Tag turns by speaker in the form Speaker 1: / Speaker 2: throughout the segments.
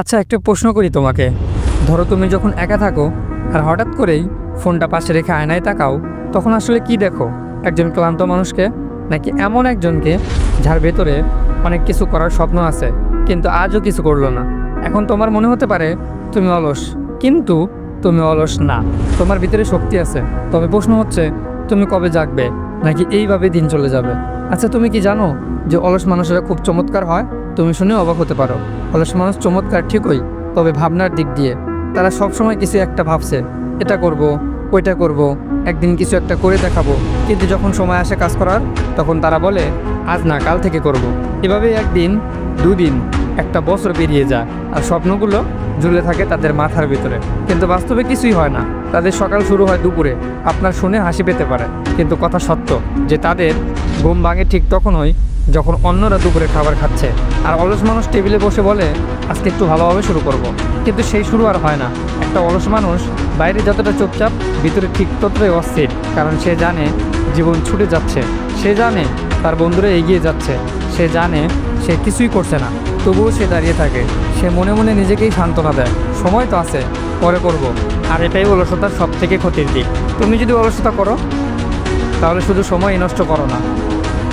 Speaker 1: আচ্ছা একটা প্রশ্ন করি তোমাকে। ধরো তুমি যখন একা থাকো আর হঠাৎ করেই ফোনটা পাশে রেখে আয়নায় তাকাও, তখন আসলে কি দেখো? একজন ক্লান্ত মানুষকে নাকি এমন একজনকে যার ভেতরে অনেক কিছু করার স্বপ্ন আছে, কিন্তু আজও কিছু করল না? এখন তোমার মনে হতে পারে তুমি অলস, কিন্তু তুমি অলস না। তোমার ভিতরে শক্তি আছে। তবে প্রশ্ন হচ্ছে, তুমি কবে জাগবে? নাকি এইভাবে দিন চলে যাবে? আচ্ছা তুমি কি জানো যে অলস মানুষেরা খুব চমৎকার হয়? তুমি শুনে অবাক হতে পারো। অলস মানুষ চমৎকার ঠিকই, তবে ভাবনার দিক দিয়ে। তারা সবসময় কিছু একটা ভাবছে। এটা করব, ওইটা করব, একদিন কিছু একটা করে দেখাবো। কিন্তু যখন সময় আসে কাজ করার, তখন তারা বলে, আজ না, কাল থেকে করব। এভাবে একদিন, দুদিন একটা বছর পেরিয়ে যায় আর স্বপ্নগুলো ঝুলে থাকে তাদের মাথার ভিতরে। কিন্তু বাস্তবে কিছুই হয় না। তাদের সকাল শুরু হয় দুপুরে। আপনার শুনে হাসি পেতে পারে। কিন্তু কথা সত্য যে তাদের ঘুম ভাঙে ঠিক তখনই যখন অন্যরা দুপুরে খাবার খাচ্ছে। আর অলস মানুষ টেবিলে বসে বলে, আজকে একটু ভালোভাবে শুরু করব। কিন্তু সেই শুরু আর হয় না। একটা অলস মানুষ বাইরে যতটা চুপচাপ, ভিতরে ঠিক ততটাই অস্থির। কারণ সে জানে জীবন ছুটে যাচ্ছে। সে জানে তার বন্ধুরা এগিয়ে যাচ্ছে। সে জানে সে কিছুই করছে না। তবুও সে দাঁড়িয়ে থাকে। সে মনে মনে নিজেকেই সান্ত্বনা দেয়। সময় তো আছে, পরে করব। আর এটাই অলসতার সব থেকে ক্ষতির দিক। তুমি যদি অলসতা করো, তাহলে শুধু সময় নষ্ট করো না।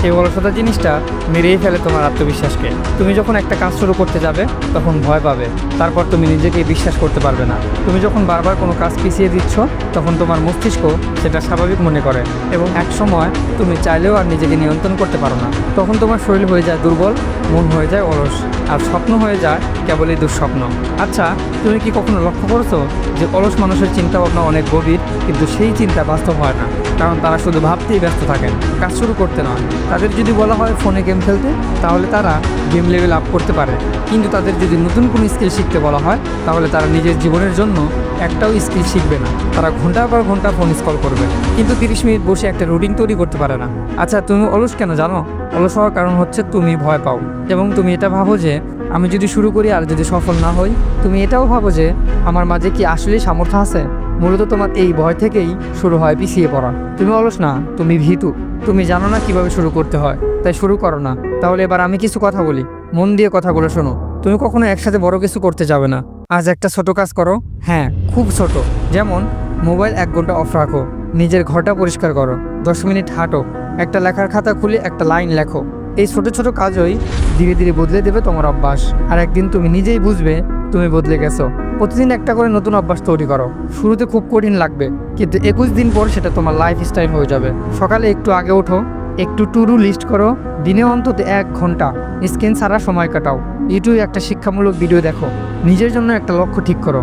Speaker 1: এই অলসতা জিনিসটা মেরেই ফেলে তোমার আত্মবিশ্বাসকে। তুমি যখন একটা কাজ শুরু করতে যাবে, তখন ভয় পাবে। তারপর তুমি নিজেকে বিশ্বাস করতে পারবে না। তুমি যখন বারবার কোনো কাজ পিছিয়ে দিচ্ছ, তখন তোমার মস্তিষ্ক সেটা স্বাভাবিক মনে করে এবং এক সময় তুমি চাইলেও আর নিজেকে নিয়ন্ত্রণ করতে পারো না। তখন তোমার শরীর হয়ে যায় দুর্বল, মন হয়ে যায় অলস, আর স্বপ্ন হয়ে যায় কেবলই দুঃস্বপ্ন। আচ্ছা তুমি কি কখনো লক্ষ্য করেছ যে অলস মানুষের চিন্তা ভাবনা অনেক গভীর, কিন্তু সেই চিন্তা বাস্তব হয় না? কারণ তারা শুধু ভাবতেই ব্যস্ত থাকেন। কাজ শুরু করতে নয়। তাদের যদি বলা হয় ফোনে গেম খেলতে, তাহলে তারা গেম লেভেল আপ করতে পারে। কিন্তু তাদের যদি নতুন কোনো স্কিল শিখতে বলা হয়, তাহলে তারা নিজের জীবনের জন্য একটাও স্কিল শিখবে না। তারা ঘণ্টার পর ঘণ্টা ফোন স্কল করবে। কিন্তু তিরিশ মিনিট বসে একটা রুটিন তৈরি করতে পারে না। আচ্ছা তুমি অলস কেন জানো? অলস হওয়ার কারণ হচ্ছে তুমি ভয় পাও। এবং তুমি এটা ভাবো যে, আমি যদি শুরু করি আর যদি সফল না হই, তুমি এটাও ভাবো যে, আমার মাঝে কি আসলেই সামর্থ্য আছে? মূলত তোমার এই ভয় থেকেই শুরু হয় পিছিয়ে পড়া। তুমি অলস না, তুমি ভীতু। তুমি জানো না কীভাবে শুরু করতে হয়, তাই শুরু করো না। তাহলে এবার আমি কিছু কথা বলি। মন দিয়ে কথাগুলো শোনো। তুমি কখনো একসাথে বড় কিছু করতে যাবে না। আজ একটা ছোট কাজ করো। হ্যাঁ খুব ছোট। যেমন, মোবাইল এক ঘণ্টা অফ রাখো। নিজের ঘরটা পরিষ্কার করো। দশ মিনিট হাঁটো। একটা লেখার খাতা খুলে একটা লাইন লেখো। এই ছোট ছোট কাজই ধীরে ধীরে বদলে দেবে তোমার অভ্যাস। আর একদিন তুমি নিজেই বুঝবে তুমি বদলে গেছো। প্রতিদিন একটা করে নতুন অভ্যাস তৈরি করো। শুরুতে খুব কঠিন লাগবে, কিন্তু একুশ দিন পর সেটা তোমার লাইফ স্টাইল হয়ে যাবে। সকালে একটু আগে ওঠো, একটু টুরু লিস্ট করো, দিনে অন্তত এক ঘণ্টা স্ক্রিন ছাড়া সময় কাটাও। ইউটিউবে একটা শিক্ষামূলক ভিডিও দেখো। নিজের জন্য একটা লক্ষ্য ঠিক করো,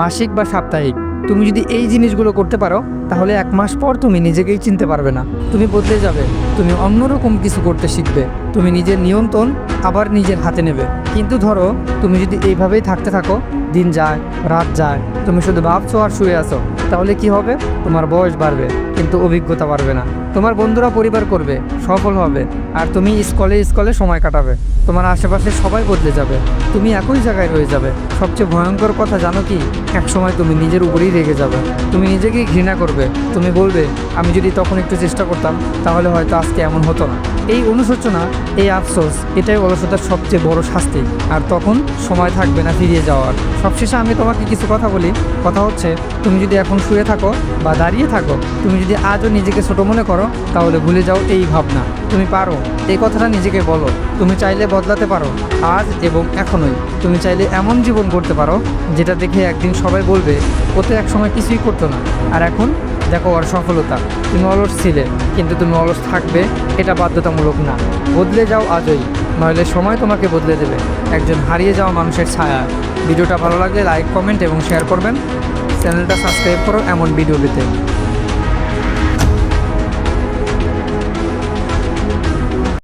Speaker 1: মাসিক বা সাপ্তাহিক। তুমি যদি এই জিনিসগুলো করতে পারো, তাহলে এক মাস পর তুমি নিজেকেই চিনতে পারবে না। তুমি বদলে যাবে, তুমি অন্যরকম কিছু করতে শিখবে, তুমি নিজের নিয়ন্ত্রণ আবার নিজের হাতে নেবে। কিন্তু ধরো, তুমি যদি এইভাবেই থাকতে থাকো দিন যায়, রাত যায়। তুমি শুধু ভাবছ আর শুয়ে আছো। তাহলে কি হবে? তোমার বয়স বাড়বে, কিন্তু অভিজ্ঞতা বাড়বে না। তোমার বন্ধুরা পরিবার করবে, সফল হবে, আর তুমি স্কলে স্কলে সময় কাটাবে। তোমার আশেপাশে সবাই বদলে যাবে, তুমি একই জায়গায় রয়ে যাবে। সবচেয়ে ভয়ঙ্কর কথা জানো কি? এক সময় তুমি নিজের উপরেই রেগে যাবে। তুমি নিজেকেই ঘৃণা করবে। তুমি বলবে, আমি যদি তখন একটু চেষ্টা করতাম, তাহলে হয়তো আজকে এমন হতো না। এই অনুশোচনা, এই আফসোস, এটাই অলসতার সবচেয়ে বড় শাস্তি। আর তখন সময় থাকবে না ফিরিয়ে যাওয়ার। সবশেষে আমি তোমাকে কিছু কথা বলি। কথা হচ্ছে, তুমি যদি এখন শুয়ে থাকো বা দাঁড়িয়ে থাকো, তুমি যদি আজও নিজেকে ছোট মনে করো তাহলে ভুলে যাও এই ভাবনা। তুমি পারো। এই কথাটা নিজেকে বলো। তুমি চাইলে বদলাতে পারো। আজ এবং এখনই। তুমি চাইলে এমন জীবন করতে পারো, যেটা দেখে একদিন সবাই বলবে ও তো একসময় কিছুই করতো না। আর এখন, দেখো ওর সফলতা। তুমি অলস ছিলে, কিন্তু তুমি অলস থাকবে, এটা বাধ্যতামূলক না। বদলে যাও আজই, নইলে সময় তোমাকে বদলে দেবে। একজন হারিয়ে যাওয়া মানুষের ছায়া। ভিডিওটা ভালো লাগলে লাইক, কমেন্ট এবং শেয়ার করবেন। চ্যানেলটা সাবস্ক্রাইব করো এমন ভিডিও পেতে।